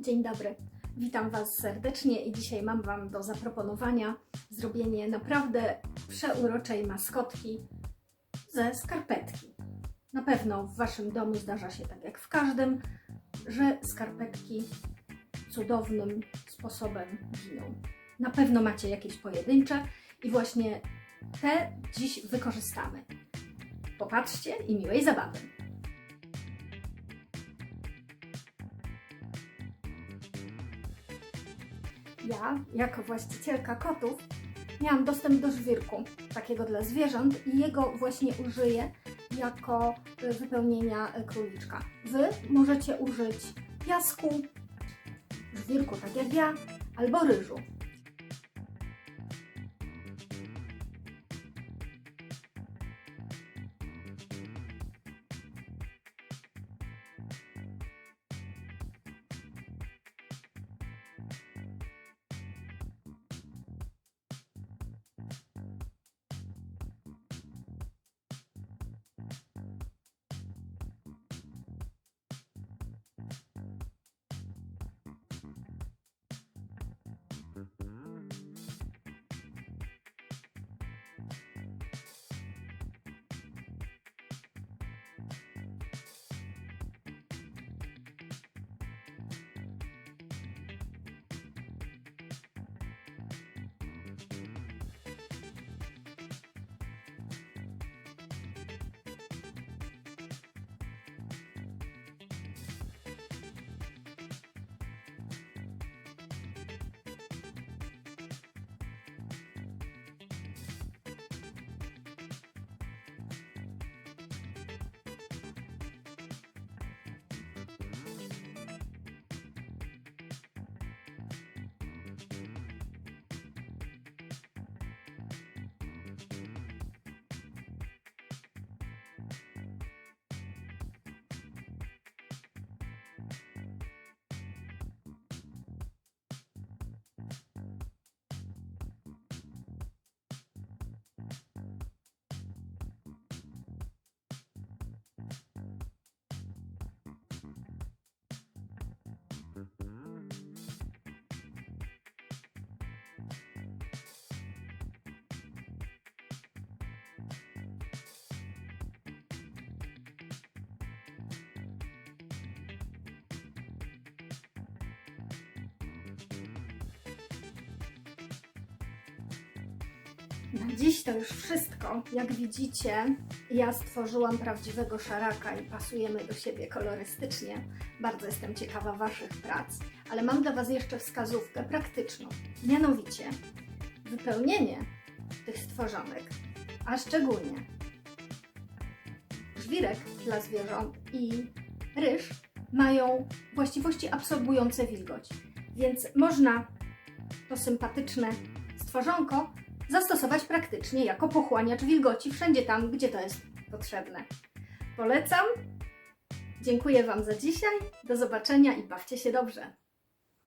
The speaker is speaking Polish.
Dzień dobry, witam Was serdecznie i dzisiaj mam Wam do zaproponowania zrobienie naprawdę przeuroczej maskotki ze skarpetki. Na pewno w Waszym domu zdarza się tak jak w każdym, że skarpetki cudownym sposobem giną. Na pewno macie jakieś pojedyncze i właśnie te dziś wykorzystamy. Popatrzcie i miłej zabawy. Ja, jako właścicielka kotów, miałam dostęp do żwirku, takiego dla zwierząt, i jego właśnie użyję jako y, wypełnienia y, króliczka. Wy możecie użyć piasku, żwirku, tak jak ja, albo ryżu. Na dziś to już wszystko. Jak widzicie, ja stworzyłam prawdziwego szaraka i pasujemy do siebie kolorystycznie. Bardzo jestem ciekawa Waszych prac, ale mam dla Was jeszcze wskazówkę praktyczną. Mianowicie wypełnienie tych stworzonek, a szczególnie żwirek dla zwierząt i ryż mają właściwości absorbujące wilgoć, więc można to sympatyczne stworzonko zastosować praktycznie jako pochłaniacz wilgoci wszędzie tam, gdzie to jest potrzebne. Polecam. Dziękuję Wam za dzisiaj. Do zobaczenia i bawcie się dobrze.